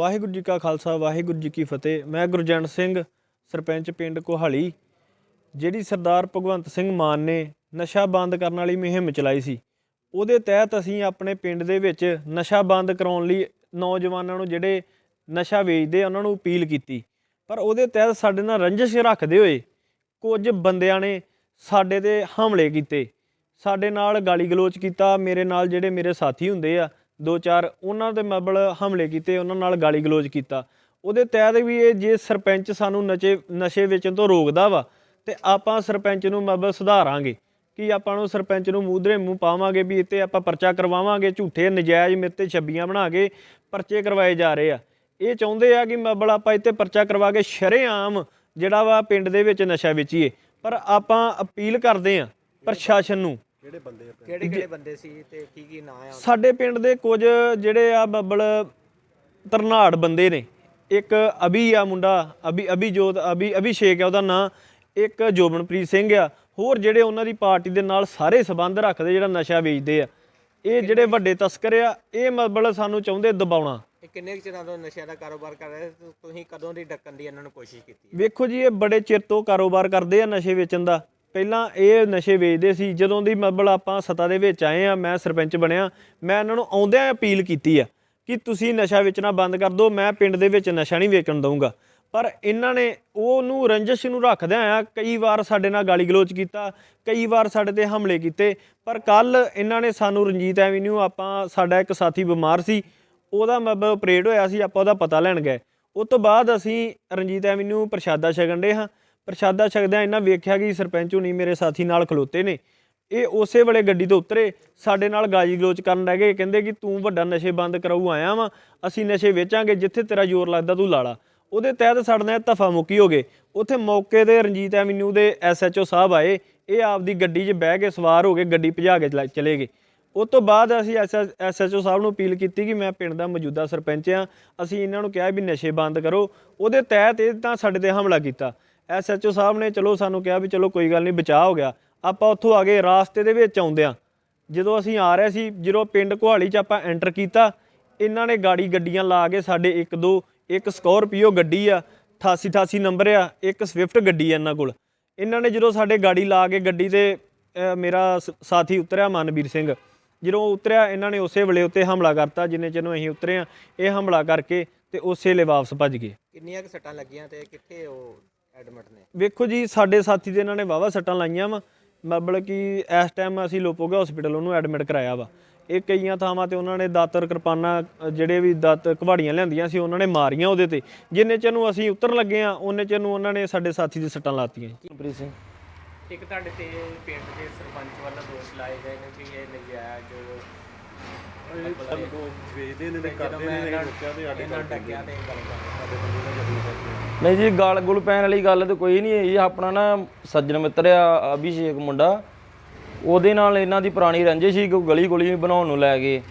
ਵਾਹਿਗੁਰੂ ਜੀ ਕਾ ਖਾਲਸਾ, ਵਾਹਿਗੁਰੂ ਜੀ ਕੀ ਫਤਿਹ। ਮੈਂ ਗੁਰਜੰਟ ਸਿੰਘ, ਸਰਪੰਚ ਪਿੰਡ ਕੋਹਾਲੀ, ਜਿਹੜੀ ਸਰਦਾਰ ਭਗਵੰਤ ਸਿੰਘ ਮਾਨ ਨੇ ਨਸ਼ਾ ਬੰਦ ਕਰਨ ਵਾਲੀ ਮੁਹਿੰਮ ਚਲਾਈ ਸੀ। ਉਹਦੇ ਤਹਿਤ ਅਸੀਂ ਆਪਣੇ ਪਿੰਡ ਦੇ ਵਿੱਚ ਨਸ਼ਾ ਬੰਦ ਕਰਾਉਣ ਲਈ ਨੌਜਵਾਨਾਂ ਨੂੰ ਜਿਹੜੇ ਨਸ਼ਾ ਵੇਚਦੇ ਉਹਨਾਂ ਨੂੰ ਅਪੀਲ ਕੀਤੀ। ਪਰ ਉਹਦੇ ਤਹਿਤ ਸਾਡੇ ਨਾਲ ਰੰਜਿਸ਼ ਰੱਖਦੇ ਹੋਏ ਕੁਝ ਬੰਦਿਆਂ ਨੇ ਸਾਡੇ ਤੇ ਹਮਲੇ ਕੀਤੇ। ਸਾਡੇ ਨਾਲ ਗਾਲੀ ਗਲੋਚ ਕੀਤਾ, ਮੇਰੇ ਨਾਲ ਜਿਹੜੇ ਮੇਰੇ ਸਾਥੀ ਹੁੰਦੇ ਆ ਦੋ ਚਾਰ ਉਹਨਾਂ ਦੇ ਮਬਲ ਹਮਲੇ ਕੀਤੇ, ਉਹਨਾਂ ਨਾਲ ਗਾਲੀ ਗਲੋਚ ਕੀਤਾ। ਉਹਦੇ ਤਹਿਤ ਵੀ ਇਹ ਜੇ ਸਰਪੰਚ ਸਾਨੂੰ ਨਸ਼ੇ ਨਸ਼ੇ ਵੇਚਣ ਤੋਂ ਰੋਕਦਾ ਵਾ, ਤੇ ਆਪਾਂ ਸਰਪੰਚ ਨੂੰ ਮਬਲ ਸੁਧਾਰਾਂਗੇ। ਕਿ ਆਪਾਂ ਨੂੰ ਸਰਪੰਚ ਨੂੰ ਮੂਧਰੇ ਮੂੰਹ ਪਾਵਾਂਗੇ ਵੀ ਇੱਥੇ ਆਪਾਂ ਪਰਚਾ ਕਰਵਾਵਾਂਗੇ, ਝੂਠੇ ਨਜਾਇਜ਼ ਮੇਰੇ ਛੱਬੀਆਂ ਬਣਾ ਕੇ ਪਰਚੇ ਕਰਵਾਏ ਜਾ ਰਹੇ ਆ। ਇਹ ਚਾਹੁੰਦੇ ਆ ਕਿ ਮਬਲ ਆਪਾਂ ਇੱਥੇ ਪਰਚਾ ਕਰਵਾ ਕੇ ਸ਼ਰੇਆਮ ਜਿਹੜਾ ਵਾ ਪਿੰਡ ਦੇ ਵਿੱਚ ਨਸ਼ਾ ਵੇਚੀਏ। ਪਰ ਆਪਾਂ ਅਪੀਲ ਕਰਦੇ ਆ ਪ੍ਰਸ਼ਾਸਨ ਨੂੰ ਕਿਹੜੇ ਕਿਹੜੇ ਬੰਦੇ ਸੀ ਤੇ ਕੀ ਕੀ ਨਾਂ ਆ? ਸਾਡੇ ਪਿੰਡ ਦੇ ਕੁਝ ਜਿਹੜੇ ਆ ਬੱਬਲ ਤਰਨਾੜ ਬੰਦੇ ਨੇ। ਇੱਕ ਅਭੀ ਆ ਮੁੰਡਾ ਅਭੀ ਅਭਿਜੋਤ ਅਭੀ ਅਭਿਸ਼ੇਕ ਆ ਉਹਦਾ ਨਾਂ। ਇੱਕ ਜੋਬਨਪ੍ਰੀਤ ਸਿੰਘ ਆ। ਹੋਰ ਜਿਹੜੇ ਉਹਨਾਂ ਦੀ ਪਾਰਟੀ ਦੇ ਨਾਲ ਸਾਰੇ ਸਬੰਧ ਰੱਖਦੇ ਜਿਹੜਾ ਨਸ਼ਾ ਵੇਚਦੇ ਆ। ਇਹ ਜਿਹੜੇ ਵੱਡੇ ਤਸਕਰ ਆ ਇਹ ਮਤਲਬ ਸਾਨੂੰ ਚਾਹੁੰਦੇ ਦਬਾਉਣਾ। ਇਹ ਕਿੰਨੇ ਕੁ ਚਿਰਾਂ ਤੋਂ ਨਸ਼ਿਆਂ ਦਾ ਕਾਰੋਬਾਰ ਕਰ ਰਹੇ ਤੁਸੀਂ ਕਦੋਂ ਦੀ ਡੱਕਣ ਦੀ ਇਹਨਾਂ ਨੂੰ ਕੋਸ਼ਿਸ਼ ਕੀਤੀ ਵੇਖੋ ਜੀ ਇਹ ਬੜੇ ਚਿਰ ਤੋਂ ਕਾਰੋਬਾਰ ਕਰਦੇ ਆ ਨਸ਼ੇ ਵੇਚਣ ਦਾ। ਪਹਿਲਾਂ ਇਹ ਨਸ਼ੇ ਵੇਚਦੇ ਸੀ, ਜਦੋਂ ਦੀ ਮਤਲਬ ਆਪਾਂ ਸੱਤਾ ਦੇ ਵਿੱਚ ਆਏ ਆ, ਮੈਂ ਸਰਪੰਚ ਬਣਿਆ, ਮੈਂ ਇਹਨਾਂ ਨੂੰ ਆਉਂਦਿਆਂ ਅਪੀਲ ਕੀਤੀ ਆ ਕਿ ਤੁਸੀਂ ਨਸ਼ਾ ਵੇਚਣਾ ਬੰਦ ਕਰ ਦਿਓ, ਮੈਂ ਪਿੰਡ ਦੇ ਵਿੱਚ ਨਸ਼ਾ ਨਹੀਂ ਵੇਚਣ ਦਊਂਗਾ। ਪਰ ਇਹਨਾਂ ਨੇ ਉਹਨੂੰ ਰੰਜਿਸ਼ ਨੂੰ ਰੱਖਦਿਆਂ ਆ, ਕਈ ਵਾਰ ਸਾਡੇ ਨਾਲ ਗਾਲੀ ਗਲੋਚ ਕੀਤਾ, ਕਈ ਵਾਰ ਸਾਡੇ ਤੇ ਹਮਲੇ ਕੀਤੇ, ਪਰ ਕੱਲ ਇਹਨਾਂ ਨੇ ਸਾਨੂੰ ਰਣਜੀਤ ਐਵੀਨਿਊ, ਆਪਾਂ ਸਾਡਾ ਇੱਕ ਸਾਥੀ ਬਿਮਾਰ ਸੀ, ਉਹਦਾ ਮਤਲਬ ਆਪਰੇਟ ਹੋਇਆ ਸੀ, ਆਪਾਂ ਉਹਦਾ ਪਤਾ ਲੈਣ ਗਏ। ਉਸ ਤੋਂ ਬਾਅਦ ਅਸੀਂ ਰਣਜੀਤ ਐਵੀਨਿਊ, ਪ੍ਰਸ਼ਾਦਾ ਛਕਣ ਦੇ ਹਾਂ ਪ੍ਰਸ਼ਾਦਾ ਛਕਦਿਆਂ ਇਹਨਾਂ ਵੇਖਿਆ ਕਿ ਸਰਪੰਚ ਹੁਣੀ ਮੇਰੇ ਸਾਥੀ ਨਾਲ ਖਲੋਤੇ ਨੇ। ਇਹ ਉਸੇ ਵੇਲੇ ਗੱਡੀ ਤੋਂ ਉਤਰੇ, ਸਾਡੇ ਨਾਲ ਗਾਜੀ ਗਲੋਚ ਕਰਨ ਲੱਗ ਗਏ। ਕਹਿੰਦੇ ਕਿ ਤੂੰ ਵੱਡਾ ਨਸ਼ੇ ਬੰਦ ਕਰਾਊ ਆਇਆ ਵਾ, ਅਸੀਂ ਨਸ਼ੇ ਵੇਚਾਂਗੇ, ਜਿੱਥੇ ਤੇਰਾ ਜ਼ੋਰ ਲੱਗਦਾ ਤੂੰ ਲਾ ਲਾ। ਉਹਦੇ ਤਹਿਤ ਸਾਡੇ ਨਾਲ ਧਫਾ ਮੁੱਕੀ ਹੋ ਗਏ। ਉੱਥੇ ਮੌਕੇ ਤੇ ਰਣਜੀਤ ਐਵਨਿਊ ਦੇ ਐਸਐਚਓ ਸਾਹਿਬ ਆਏ। ਇਹ ਆਪਦੀ ਗੱਡੀ 'ਚ ਬਹਿ ਕੇ ਸਵਾਰ ਹੋ ਕੇ ਗੱਡੀ ਭਜਾ ਕੇ ਚਲਾ- ਚਲੇ ਗਏ। ਉਸ ਤੋਂ ਬਾਅਦ ਅਸੀਂ ਐਸਐਚਓ ਸਾਹਿਬ ਨੂੰ ਅਪੀਲ ਕੀਤੀ ਕਿ ਮੈਂ ਪਿੰਡ ਦਾ ਮੌਜੂਦਾ ਸਰਪੰਚ ਆ। ਅਸੀਂ ਇਹਨਾਂ ਨੂੰ ਕਿਹਾ ਵੀ ਨਸ਼ੇ ਬੰਦ ਕਰੋ। ਉਹਦੇ ਤਹਿਤ ਇਹ ਤਾਂ ਸਾਡੇ ਤੇ ਹਮਲਾ ਕੀਤਾ। ਐਸਐਚਓ ਸਾਹਿਬ ਨੇ ਚਲੋ ਸਾਨੂੰ ਕਿਹਾ ਵੀ ਚਲੋ ਕੋਈ ਗੱਲ ਨਹੀਂ, ਬਚਾਅ ਹੋ ਗਿਆ। ਆਪਾਂ ਉੱਥੋਂ ਆ ਗਏ ਰਾਸਤੇ ਦੇ ਵਿੱਚ ਆਉਂਦਿਆਂ ਜਦੋਂ ਅਸੀਂ ਆ ਰਹੇ ਸੀ, ਜਦੋਂ ਪਿੰਡ ਕੁਹਾਲੀ 'ਚ ਆਪਾਂ ਐਂਟਰ ਕੀਤਾ, ਇਹਨਾਂ ਨੇ ਗਾੜੀ ਗੱਡੀਆਂ ਲਾ ਕੇ ਸਾਡੇ ਇੱਕ ਦੋ, ਇੱਕ ਸਕੋਰਪੀਓ ਗੱਡੀ ਆ 88 88 ਨੰਬਰ ਆ, ਇੱਕ ਸਵਿਫਟ ਗੱਡੀ ਆ ਇਹਨਾਂ ਕੋਲ। ਇਹਨਾਂ ਨੇ ਜਦੋਂ ਸਾਡੇ ਗਾੜੀ ਲਾ ਕੇ ਗੱਡੀ ਤੇ ਮੇਰਾ ਸ- ਸਾਥੀ ਉਤਰਿਆ ਮਨਵੀਰ ਸਿੰਘ। ਜਦੋਂ ਉਤਰਿਆ, ਇਹਨਾਂ ਨੇ ਉਸੇ ਵੇਲੇ ਉੱਤੇ ਹਮਲਾ ਕਰਤਾ, ਜਿੰਨੇ ਚਿਰ ਨੂੰ ਅਸੀਂ ਉਤਰੇ ਆ ਇਹ ਹਮਲਾ ਕਰਕੇ ਤੇ ਉਸੇ ਵੇਲੇ ਵਾਪਸ ਭੱਜ ਗਏ। ਕਿੰਨੀਆਂ ਕੁ ਸੱਟਾਂ ਲੱਗੀਆਂ ਤੇ ਕਿੱਥੇ ਉਹ ਐਡਮਿਟ ਨੇ। ਵੇਖੋ ਜੀ ਸਾਡੇ ਸਾਥੀ ਦੇ ਇਹਨਾਂ ਨੇ ਵਾਵਾ ਸੱਟਾਂ ਲਾਈਆਂ ਵਾ। ਮਤਲਬ ਕਿ ਇਸ ਟਾਈਮ ਅਸੀਂ ਲੋਪੋਗਾ ਹਸਪੀਟਲ ਉਹਨੂੰ ਐਡਮਿਟ ਕਰਾਇਆ ਵਾ। ਇਹ ਕਈਆਂ ਥਾਵਾਂ ਤੇ ਉਹਨਾਂ ਨੇ ਦਾਤਰ ਕਿਰਪਾਨਾਂ ਜਿਹੜੇ ਵੀ ਦਾਤ ਕਵਾੜੀਆਂ ਲਿਆਂਦੀਆਂ ਸੀ ਉਹਨਾਂ ਨੇ ਮਾਰੀਆਂ ਉਹਦੇ ਤੇ। ਜਿੰਨੇ ਚਿਰ ਨੂੰ ਅਸੀਂ ਉਤਰਨ ਲੱਗੇ ਆ ਉਹਨੇ ਚਿਰ ਨੂੰ ਉਹਨਾਂ ਨੇ ਸਾਡੇ ਸਾਥੀ ਦੇ ਸੱਟਾਂ ਲਾਤੀਆਂ ਜੀ। ਸਿੰਘ। ਇੱਕ ਤੁਹਾਡੇ ਤੇ ਪਿੰਡ ਦੇ ਸਰਪੰਚ ਵੱਲੋਂ ਦੋਸ਼ ਲਾਏ ਗਏ ਨੇ ਕਿ ਇਹ ਨਜਾਇਜ਼ ਵੇਚਦੇ ਨੇ ਤੇ ਜਦੋਂ ਕਰਦੇ ਨੇ ਰੁਕਿਆ ਤੇ ਸਾਡੇ ਇਹਨਾਂ ਡੱਕਿਆ ਤੇ ਗੱਲ ਕਰਦੇ ਨਹੀਂ ਜੀ, ਗਾਲ ਗੁਲ ਪੈਣ ਵਾਲੀ ਗੱਲ ਤਾਂ ਕੋਈ ਨਹੀਂ ਹੈ ਆਪਣਾ ਨਾ ਸੱਜਣ ਮਿੱਤਰ ਆ, ਅਭਿਸ਼ੇਕ ਮੁੰਡਾ। ਉਹਦੇ ਨਾਲ ਇਹਨਾਂ ਦੀ ਪੁਰਾਣੀ ਰੰਜਿਸ਼ ਸੀ ਕੋਈ ਗਲੀ ਗੁਲੀ ਬਣਾਉਣ ਨੂੰ ਲੈ ਗਏ।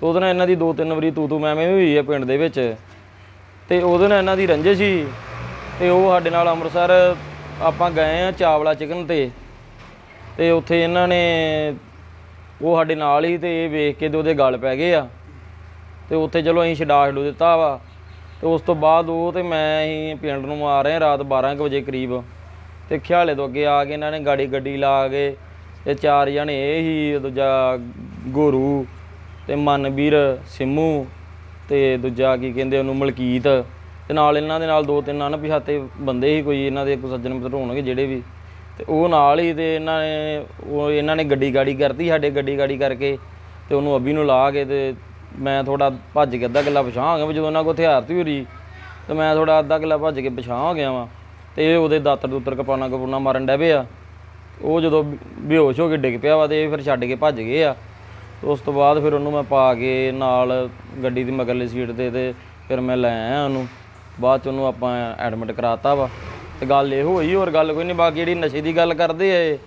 ਤੇ ਉਹਦੇ ਨਾਲ ਇਹਨਾਂ ਦੀ ਦੋ ਤਿੰਨ ਵਾਰੀ ਤੂ ਤੂ ਮੈਂ ਮੈਂ ਹੋਈ ਹੈ ਪਿੰਡ ਦੇ ਵਿੱਚ। ਤੇ ਉਹਦੇ ਨਾਲ ਇਹਨਾਂ ਦੀ ਰੰਜਿਸ਼ ਸੀ। ਤੇ ਉਹ ਸਾਡੇ ਨਾਲ ਅੰਮ੍ਰਿਤਸਰ ਆਪਾਂ ਗਏ ਆ ਚਾਵਲਾ ਚਿਕਨ ਤੇ। ਤੇ ਉੱਥੇ ਇਹਨਾਂ ਨੇ ਉਹ ਸਾਡੇ ਨਾਲ ਹੀ ਤੇ ਇਹ ਵੇਖ ਕੇ ਤੇ ਉਹਦੇ ਗਲ ਪੈ ਗਏ ਆ। ਤੇ ਉੱਥੇ ਚਲੋ ਅਸੀਂ ਛਡਾ ਛਡੂ ਦਿੱਤਾ ਵਾ। ਤੇ ਉਸ ਤੋਂ ਬਾਅਦ ਉਹ ਤੇ ਮੈਂ ਹੀ ਪਿੰਡ ਨੂੰ ਆ ਰਹੇ ਰਾਤ 12 ਕੁ ਵਜੇ ਕਰੀਬ। ਤੇ ਖਿਆਲੇ ਤੋਂ ਅੱਗੇ ਆ ਕੇ ਇਹਨਾਂ ਨੇ ਗਾੜੀ ਗੱਡੀ ਲਾ ਕੇ ਤੇ ਚਾਰ ਜਣੇ, ਇਹ ਹੀ ਦੂਜਾ ਗੋਰੂ ਤੇ ਮਨਵੀਰ ਸਿੰਮੂ ਤੇ ਦੂਜਾ ਕੀ ਕਹਿੰਦੇ ਉਹਨੂੰ ਮਲਕੀਤ ਤੇ ਨਾਲ ਇਹਨਾਂ ਦੇ ਨਾਲ ਦੋ ਤਿੰਨ ਅਣਪਛਾਤੇ ਬੰਦੇ ਹੀ ਕੋਈ ਇਹਨਾਂ ਦੇ ਕੋਈ ਸੱਜਣ ਮਿੱਤਰ ਹੋਣਗੇ ਜਿਹੜੇ ਵੀ। ਤੇ ਉਹ ਨਾਲ ਹੀ ਤੇ ਇਹਨਾਂ ਨੇ, ਉਹ ਇਹਨਾਂ ਨੇ ਗੱਡੀ ਗਾੜੀ ਕਰਤੀ ਸਾਡੇ ਗੱਡੀ ਗਾੜੀ ਕਰਕੇ ਤੇ ਉਹਨੂੰ ਅਭੀ ਨੂੰ ਲਾ ਕੇ ਤੇ ਮੈਂ ਥੋੜਾ ਭੱਜ ਕੇ ਅੱਧਾ ਕਿੱਲਾ ਪਛਾਣ ਹੋ ਗਿਆ ਵੀ, ਜਦੋਂ ਉਹਨਾਂ ਕੋਲ ਹਥਿਆਰ ਤੀ ਹੋਰੀ ਤੇ ਮੈਂ ਥੋੜਾ ਅੱਧਾ ਕਿੱਲਾ ਭੱਜ ਕੇ ਪਛਾਣ ਹੋ ਗਿਆ ਵਾਂ। ਤੇ ਇਹ ਉਹਦੇ ਦਾਤਰ ਦੂਤਰ ਕਪਾਨਾ ਕਪੂਣਾ ਮਾਰਨ ਡੈ ਪਏ ਆ। ਉਹ ਜਦੋਂ ਬੇਹੋਸ਼ ਹੋ ਕੇ ਡਿੱਗ ਪਿਆ ਵਾ ਤੇ ਇਹ ਫਿਰ ਛੱਡ ਕੇ ਭੱਜ ਗਏ ਆ। ਉਸ ਤੋਂ ਬਾਅਦ ਫਿਰ ਉਹਨੂੰ ਮੈਂ ਪਾ ਕੇ ਨਾਲ ਗੱਡੀ ਦੀ ਮਗਰਲੀ ਸੀਟ ਤੇ ਤੇ ਫਿਰ ਮੈਂ ਲੈ ਆਇਆ ਉਹਨੂੰ। ਬਾਅਦ ਚ ਉਹਨੂੰ ਆਪਾਂ ਐਡਮਿਟ ਕਰਾਤਾ ਵਾ। ਤੇ ਗੱਲ ਇਹ ਹੋਈ, ਹੋਰ ਗੱਲ ਕੋਈ ਨਹੀਂ ਬਾਕੀ ਜਿਹੜੀ ਨਸ਼ੇ ਦੀ ਗੱਲ ਕਰਦੇ ਆ ਇਹ,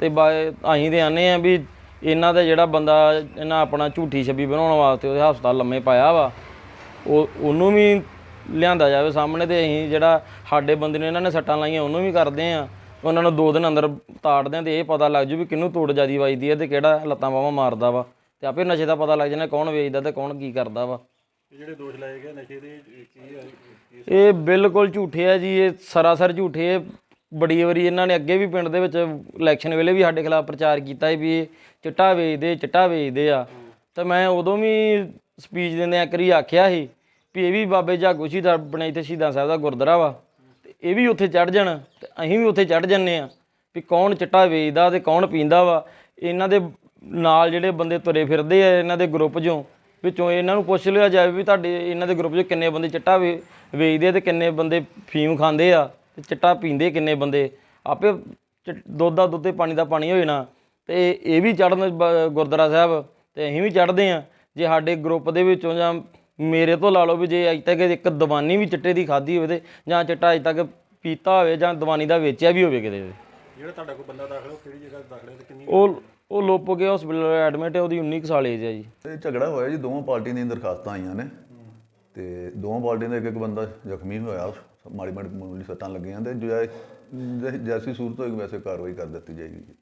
ਤੇ ਬਾ- ਅਸੀਂ ਤੇ ਆਨੇ ਆ ਵੀ ਇਹਨਾਂ ਦਾ ਜਿਹੜਾ ਬੰਦਾ ਇਹਨਾਂ ਆਪਣਾ ਝੂਠੀ ਛੱਬੀ ਬਣਾਉਣ ਵਾਸਤੇ ਉਹਦੇ ਹਸਪਤਾਲ ਲੰਮੇ ਪਾਇਆ ਵਾ ਉਹ ਉਹਨੂੰ ਵੀ ਲਿਆਂਦਾ ਜਾਵੇ ਸਾਹਮਣੇ ਤੇ ਅਸੀਂ ਜਿਹੜਾ ਸਾਡੇ ਬੰਦੇ ਨੂੰ ਇਹਨਾਂ ਨੇ ਸੱਟਾਂ ਲਾਈਆਂ ਉਹਨੂੰ ਵੀ ਕਰਦੇ ਆ ਉਹਨਾਂ ਨੂੰ ਦੋ ਦਿਨ ਅੰਦਰ ਤਾੜਦੇ ਆ ਤੇ ਇਹ ਪਤਾ ਲੱਗ ਜੂ ਵੀ ਕਿਹਨੂੰ ਤੋੜ ਜਿਆਦੀ ਵੱਜਦੀ ਹੈ ਤੇ ਕਿਹੜਾ ਲੱਤਾਂ ਬਾਹਾਂ ਮਾਰਦਾ ਵਾ। ਤੇ ਆਪੇ ਨਸ਼ੇ ਦਾ ਪਤਾ ਲੱਗ ਜਾਣਾ ਕੌਣ ਵੇਚਦਾ ਤੇ ਕੌਣ ਕੀ ਕਰਦਾ ਵਾ। ਜਿਹੜੇ ਦੋਸ਼ ਲਾਏ ਗਏ ਨਸ਼ੇ ਦੇ ਕੀ ਇਹ ਇਹ ਬਿਲਕੁਲ ਝੂਠੇ ਆ ਜੀ ਇਹ ਸਰਾਸਰ ਝੂਠੇ ਆ। ਬੜੀ ਵਾਰੀ ਇਹਨਾਂ ਨੇ ਅੱਗੇ ਵੀ ਪਿੰਡ ਦੇ ਵਿੱਚ ਇਲੈਕਸ਼ਨ ਵੇਲੇ ਵੀ ਸਾਡੇ ਖਿਲਾਫ ਪ੍ਰਚਾਰ ਕੀਤਾ ਸੀ ਵੀ ਇਹ ਚਿੱਟਾ ਵੇਚਦੇ ਚਿੱਟਾ ਵੇਚਦੇ ਆ। ਤਾਂ ਮੈਂ ਉਦੋਂ ਵੀ ਸਪੀਚ ਦਿੰਦੇ ਕਰੀ ਆਖਿਆ ਸੀ ਵੀ ਇਹ ਵੀ ਬਾਬੇ ਜਾਗੋ ਸ਼ਹੀਦਾਂ ਬਣੇ ਇੱਥੇ ਸ਼ਹੀਦਾਂ ਸਾਹਿਬ ਦਾ ਗੁਰਦੁਆਰਾ ਵਾ। ਤੇ ਇਹ ਵੀ ਉੱਥੇ ਚੜ ਜਾਣ, ਤੇ ਅਸੀਂ ਵੀ ਉੱਥੇ ਚੜ ਜੰਨੇ ਆ ਵੀ ਕੌਣ ਚਿੱਟਾ ਵੇਚਦਾ ਤੇ ਕੌਣ ਪੀਂਦਾ ਵਾ। ਇਹਨਾਂ ਦੇ ਨਾਲ ਜਿਹੜੇ ਬੰਦੇ ਤੁਰੇ ਫਿਰਦੇ ਆ ਇਹਨਾਂ ਦੇ ਗਰੁੱਪ 'ਚੋਂ, ਵਿੱਚੋਂ ਇਹਨਾਂ ਨੂੰ ਪੁੱਛ ਲਿਆ ਜਾਵੇ ਵੀ ਤੁਹਾਡੇ ਇਹਨਾਂ ਦੇ ਗਰੁੱਪ 'ਚ ਕਿੰਨੇ ਬੰਦੇ ਚਿੱਟਾ ਵੇ- ਵੇਚਦੇ ਆ ਤੇ ਕਿੰਨੇ ਬੰਦੇ ਫੀਮ ਖਾਂਦੇ ਆ। ਤੇ ਚਿੱਟਾ ਪੀਂਦੇ ਕਿੰਨੇ ਬੰਦੇ? ਆਪੇ ਚਿ- ਦੁੱਧ ਦਾ ਦੁੱਧ ਤੇ ਪਾਣੀ ਦਾ ਪਾਣੀ ਹੋ ਜਾਣਾ ਤੇ ਇਹ ਵੀ ਚੜਨ ਗੁਰਦੁਆਰਾ ਸਾਹਿਬ ਤੇ ਅਸੀਂ ਵੀ ਚੜਦੇ ਆ ਜੇ ਸਾਡੇ ਗਰੁੱਪ ਦੇ ਵਿੱਚੋਂ ਜਾਂ ਮੇਰੇ ਤੋਂ ਲਾ ਲਓ ਵੀ ਜੇ ਅਜ ਤੱਕ ਇੱਕ ਦੀਵਾਨੀ ਵੀ ਚਿੱਟੇ ਦੀ ਖਾਧੀ ਹੋਵੇ ਤੇ ਜਾਂ ਚਿੱਟਾ ਅਜ ਤੱਕ ਪੀਤਾ ਹੋਵੇ ਜਾਂ ਦੀਵਾਨੀ ਦਾ ਵੇਚਿਆ ਵੀ ਹੋਵੇ ਕਿਤੇ ਜਿਹੜਾ ਤੁਹਾਡਾ ਕੋਈ ਬੰਦਾ ਦਾਖਲ ਹੈ ਉਹ ਕਿਹੜੀ ਜਗ੍ਹਾ ਦਾਖਲ ਹੈ ਤੇ ਕਿੰਨੀ ਉਹ ਉਹ ਲੋਪੋਗੇ ਹਸਪੀਟਲ ਐਡਮਿਟ ਹੈ ਉਹਦੀ 19 ਕੁ ਸਾਲ ਏਜ ਹੈ ਜੀ। ਇਹ ਝਗੜਾ ਹੋਇਆ ਜੀ ਦੋਵਾਂ ਪਾਰਟੀਆਂ ਦੀਆਂ ਦਰਖਾਸਤਾਂ ਆਈਆਂ ਨੇ। ਤੇ ਦੋਵਾਂ ਪਾਰਟੀਆਂ ਦਾ ਇੱਕ ਇੱਕ ਬੰਦਾ ਜ਼ਖਮੀ ਹੋਇਆ। ਮਾੜੀ ਮਾੜੀ ਮਾਮੂਲੀ ਸੱਟਾਂ ਲੱਗੀਆਂ ਤੇ ਜੈ- ਜੈਸੀ ਸੂਰਤ ਹੋਏਗੀ, ਵੈਸੇ ਕਾਰਵਾਈ ਕਰ ਦਿੱਤੀ ਜਾਏਗੀ।